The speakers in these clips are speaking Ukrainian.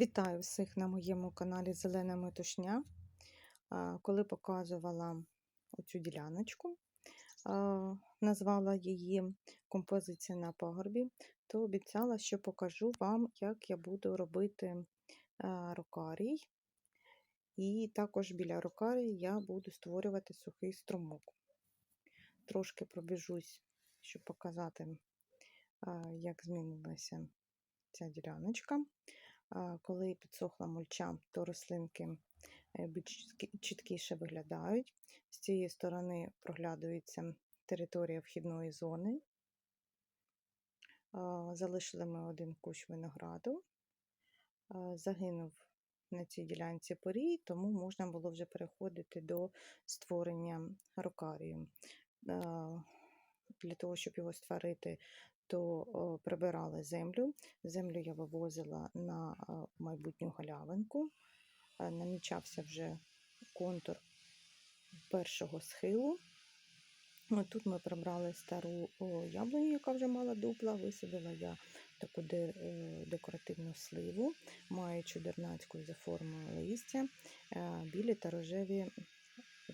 Вітаю всіх на моєму каналі Зелена Метушня. Коли показувала оцю діляночку, назвала її композиція на пагорбі, то обіцяла, що покажу вам, як я буду робити а, рокарій. І також біля рокарії я буду створювати сухий струмок. Трошки пробіжусь, щоб показати, як змінилася ця діляночка. Коли підсохла мульча, то рослинки е, більш чіткіше виглядають. З цієї сторони проглядується територія вхідної зони. Залишили ми один кущ винограду, загинув на цій ділянці порій, тому можна було вже переходити до створення рокарію. Для того, щоб його створити, то о, прибирали землю. Землю я вивозила на майбутню галявинку. Е, Намічався вже контур першого схилу. Тут ми прибрали стару яблуню, яка вже мала дупла, висадила я таку е, декоративну сливу, маю чудернацьку за формою листя, е, білі та рожеві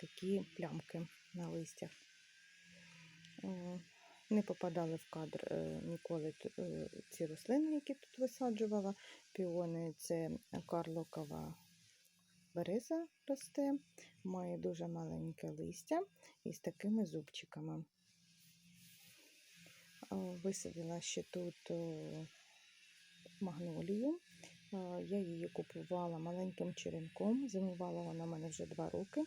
такі плямки на листях. Не попадали в кадр е, ніколи е, ці рослини, які тут висаджувала. Піони це карлокова береза росте, має дуже маленьке листя із такими зубчиками. Висадила ще тут магнолію. Я її купувала маленьким черенком, зимувала вона в мене вже два роки.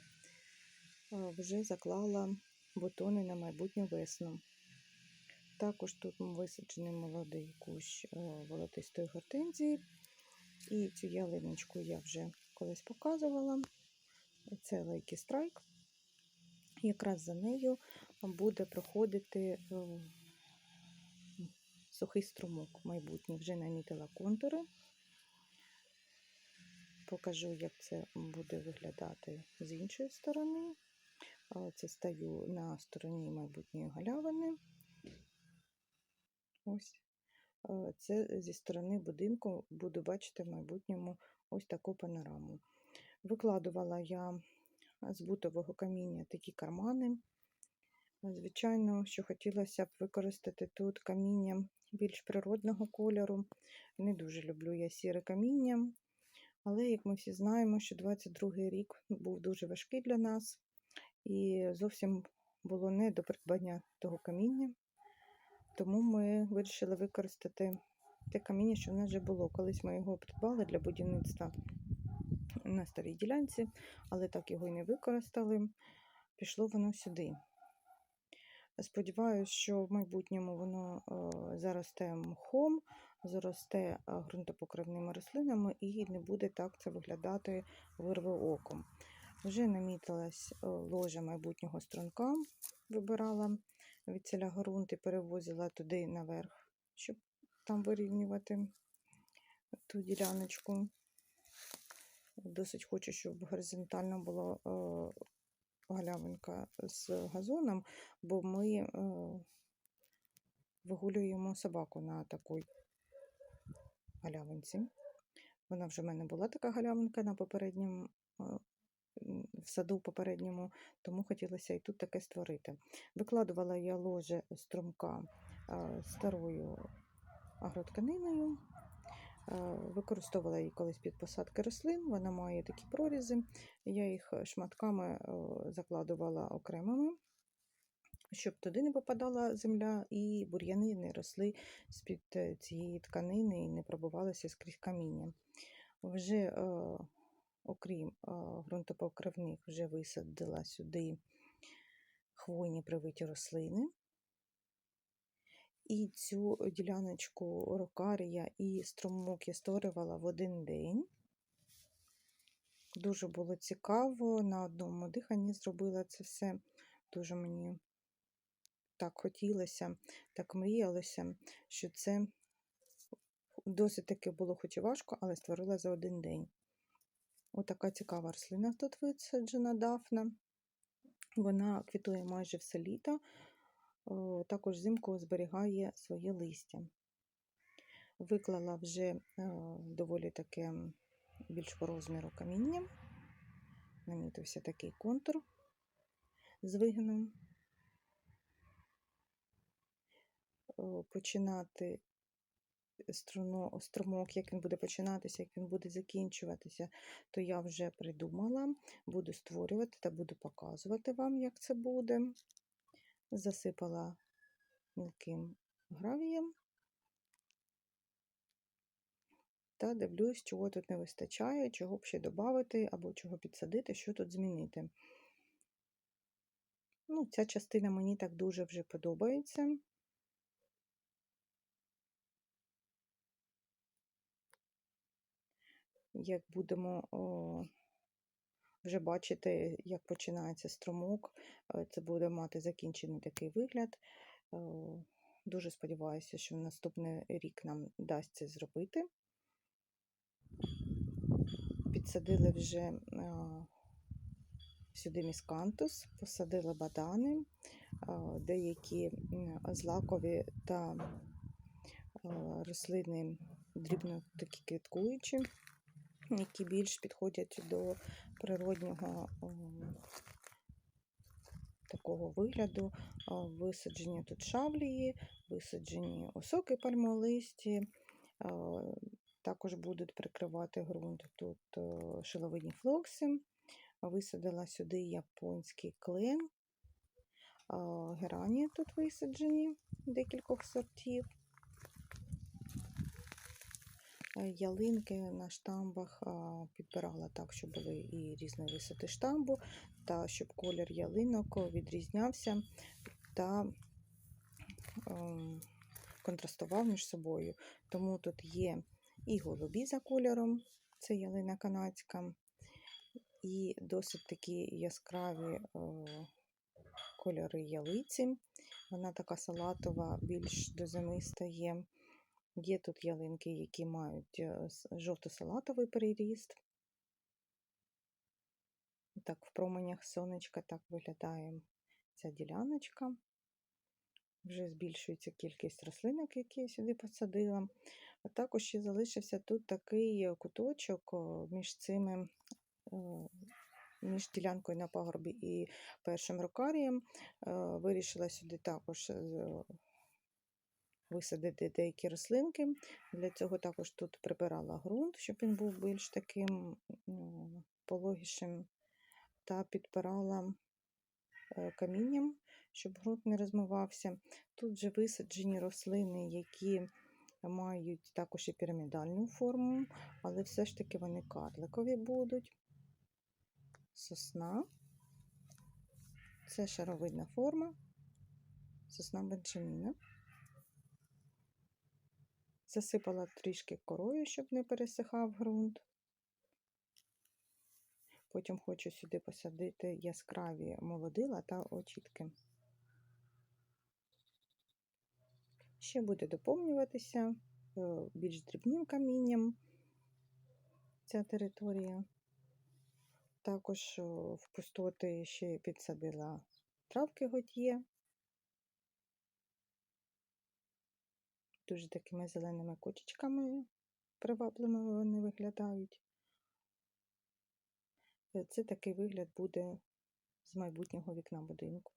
Вже заклала бутони на майбутню весну. Також тут висаджений молодий кущ волотистої гортензії. І цю ялиночку я вже колись показувала. Це Лейкі Страйк. Якраз за нею буде проходити сухий струмок майбутній. Вже намітила контури. Покажу, як це буде виглядати з іншої сторони. А, Це стою на стороні майбутньої галявини. Ось. Е, Це зі сторони будинку буду бачити в майбутньому ось таку панораму. Викладувала я з бутового каміння такі кармани. Звичайно, що хотілося б використати тут каміння більш природного кольору. Не дуже люблю я сіре каміння. Але, як ми всі знаємо, що 22-й рік був дуже важкий для нас, і зовсім було не до придбання того каміння. Тому ми вирішили використати те каміння, що в нас вже було. Колись ми його придбали для будівництва на старій ділянці, але так його і не використали. Пішло воно сюди. Сподіваюся, що в майбутньому воно е, заросте мхом, заросте е, ґрунтопокривними рослинами і не буде так це виглядати вирве оком. Вже намітилась е, ложа майбутнього струнка, вибирала від ціля ґрунт і перевозила туди наверх, щоб там вирівнювати ту діляночку. Досить хочу, щоб горизонтально була е, галявинка з газоном, бо ми е, вигулюємо собаку на такій галявинці. Вона вже в мене була така галявинка на попередньому е, в саду попередньому, тому хотілося і тут таке створити. Викладувала я ложе струмка старою агротканиною. Використовувала її колись під посадки рослин. Вона має такі прорізи. Я їх шматками е, закладувала окремими, щоб туди не попадала земля, і бур'яни не росли з-під е, цієї тканини і не пробувалися скрізь каміння. Вже е, окрім ґрунтопокривних, вже висадила сюди хвойні привиті рослини. І цю діляночку рокарія і струмок я створювала в один день. Дуже було цікаво, на одному диханні зробила це все. Дуже мені так хотілося, так мріялося, що це досить таки було хоч і важко, але створила за один день. Отака цікава рослина тут висаджена дафна. Вона квітує майже все літо, також взимку зберігає своє листя. Виклала вже е, доволі таке більш по розміру каміння. Намітився такий контур з вигином. Починати струно, струмок, як він буде починатися, як він буде закінчуватися, то я вже придумала, буду створювати та буду показувати вам, як це буде. Засипала мілким гравієм та дивлюсь, чого тут не вистачає, чого б ще додати, або чого підсадити, що тут змінити. Ну, Ця частина мені так дуже вже подобається. Як будемо о, вже бачити, як починається струмок, е, це буде мати закінчений такий вигляд. Дуже сподіваюся, що наступний рік нам дасть це зробити. Підсадили вже о, сюди міскантус, посадили бадани, деякі злакові та рослини дрібно такі квіткуючі які більш підходять до природнього такого вигляду. Висаджені тут шавлії, висаджені осоки пальмолисті, також будуть прикривати ґрунт тут шиловидні флокси. Висадила сюди японський клен, герані тут висаджені декількох сортів. Е, ялинки на штамбах підбирала так, щоб були і різної висоти штамбу, та щоб колір ялинок відрізнявся та ем, контрастував між собою. Тому тут є і голубі за кольором, це ялина канадська, і досить такі яскраві е, кольори ялиці. Вона така салатова, більш до зими стає. Є тут ялинки, які мають е, жовто-салатовий переріст. Так, в променях сонечка так виглядає ця діляночка. Вже збільшується кількість рослинок, які я сюди посадила. А також ще залишився тут такий куточок між цими, е, між ділянкою на пагорбі і першим рокарієм. Е, вирішила сюди також висадити деякі рослинки. Для цього також тут прибирала ґрунт, щоб він був більш таким пологішим, та підпирала е, камінням, щоб ґрунт не розмивався. Тут вже висаджені рослини, які мають також і пірамідальну форму, але все ж таки вони карликові будуть. Сосна. Це шаровидна форма, сосна бенджаміна. Засипала трішки корою, щоб не пересихав ґрунт. Потім хочу сюди посадити яскраві молодила та очітки. Ще буде доповнюватися е, більш дрібним камінням ця територія. Також е, в пустоти ще підсадила травки готьє. Дуже такими зеленими кучечками привабливими вони виглядають. Е, це такий вигляд буде з майбутнього вікна будинку.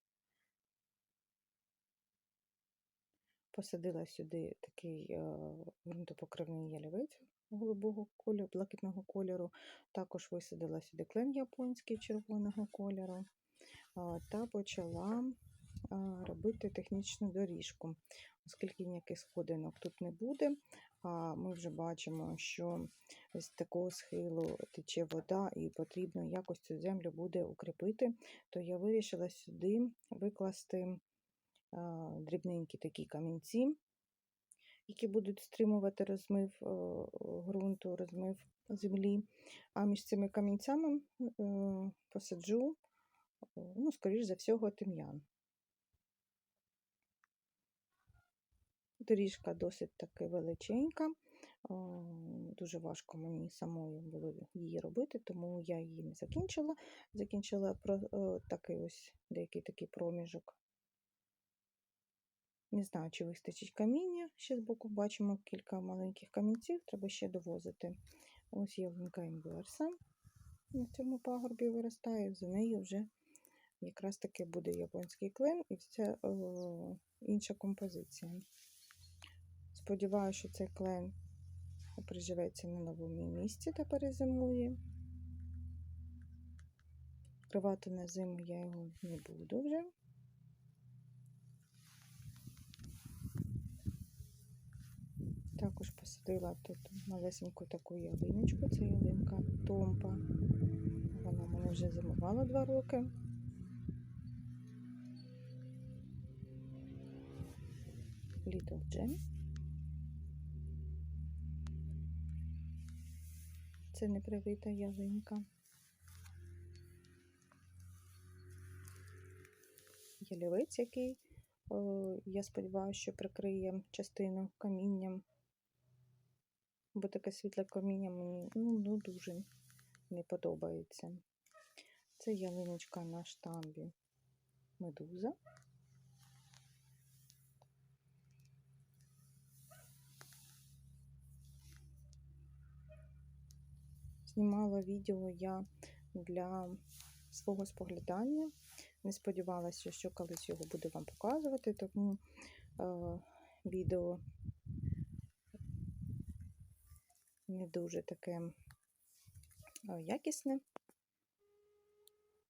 Посадила сюди такий е, ґрунтопокривний ялівець голубого кольору, блакитного кольору, також висадила сюди клен японський червоного кольору та почала робити технічну доріжку оскільки ніяких сходинок тут не буде. А ми вже бачимо, що з такого схилу тече вода, і потрібно якось цю землю буде укріпити, то я вирішила сюди викласти дрібненькі такі камінці, які будуть стримувати розмив ґрунту, розмив землі. А між цими камінцями посаджу, ну, скоріш за всього, тим'ян. Доріжка досить таки величенька, дуже важко мені самою було її робити, тому я її не закінчила. Закінчила такий ось деякий такий проміжок Не знаю, чи вистачить каміння. Ще збоку бачимо кілька маленьких камінців, треба ще довозити. Ось ялинка імберса на цьому пагорбі виростає, за нею вже якраз таки буде японський клен і вся інша композиція. Сподіваюся, що цей клен приживеться на новому місці та перезимує. Кривати на зиму я його не буду вже. Також посадила тут малесеньку таку ялиночку, це ялинка Томпа. Вона мене вже зимувала два роки. Little Gem. Це непривита ялинка. Ялівець, який, о, я сподіваюся, що прикриє частину камінням. Бо таке світле каміння мені ну, ну, дуже не подобається. Це ялиночка на штамбі медуза. Знімала відео я для свого споглядання. Не сподівалася, що колись його буду вам показувати, тому е, відео не дуже таке е, якісне,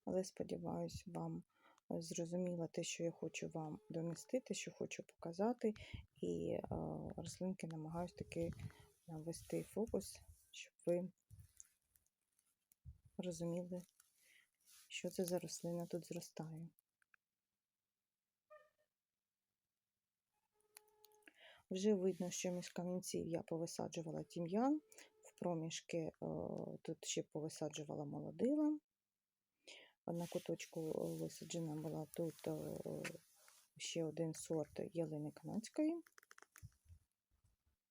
але сподіваюся, вам зрозуміло те, що я хочу вам донести, те, що хочу показати, і е, рослинки намагаюся таки навести фокус, щоб ви розуміли, що це за рослина тут зростає. Вже видно, що між камінців я повисаджувала тім'ян, в проміжки тут ще повисаджувала молодила. На куточку висаджена була тут ще один сорт ялини канадської.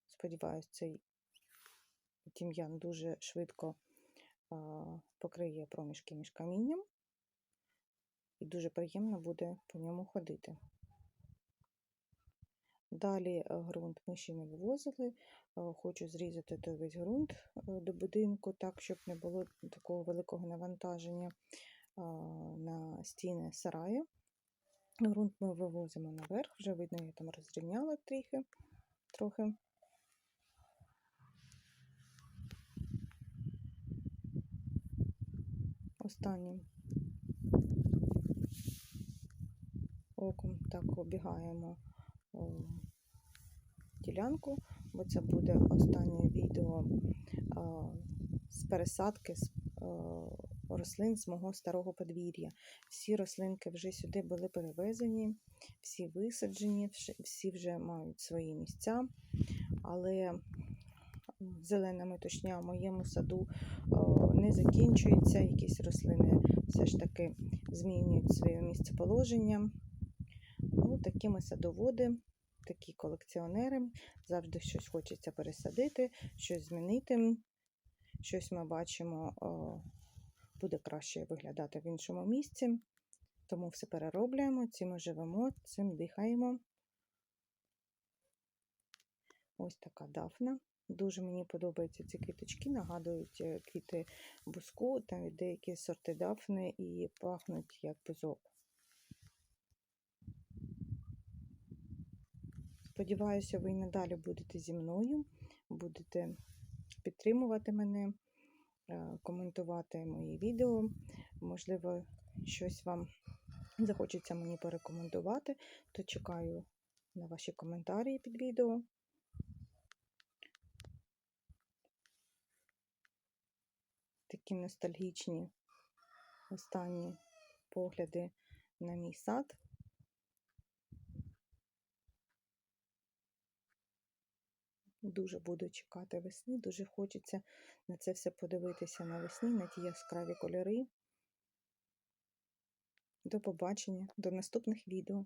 Сподіваюсь, цей тім'ян дуже швидко покриє проміжки між камінням, і дуже приємно буде по ньому ходити. Далі ґрунт ми ще не вивозили, хочу зрізати той весь ґрунт до будинку, так, щоб не було такого великого навантаження на стіни сараю. Грунт ми вивозимо наверх, вже видно, я там розрівняла трохи. трохи. Останнім оком так обігаємо ділянку, бо це буде останнє відео з пересадки рослин з мого старого подвір'я. Всі рослинки вже сюди були перевезені, всі висаджені, всі вже мають свої місця, але зелена метушня в моєму саду не закінчується, якісь рослини все ж таки змінюють своє місцеположення. Ну, такі ми садоводи, такі колекціонери, завжди щось хочеться пересадити, щось змінити. Щось ми бачимо, буде краще виглядати в іншому місці. Тому все перероблюємо, цим живемо, цим дихаємо. Ось така дафна. Дуже мені подобаються ці квіточки, нагадують е, квіти буску, там деякі сорти дафни і пахнуть як бузок. Сподіваюся, ви і надалі будете зі мною, будете підтримувати мене, е, коментувати мої відео. Можливо, щось вам захочеться мені порекомендувати, то чекаю на ваші коментарі під відео. Такі ностальгічні останні погляди на мій сад. Дуже буду чекати весни, дуже хочеться на це все подивитися навесні, на ті яскраві кольори. До побачення, до наступних відео.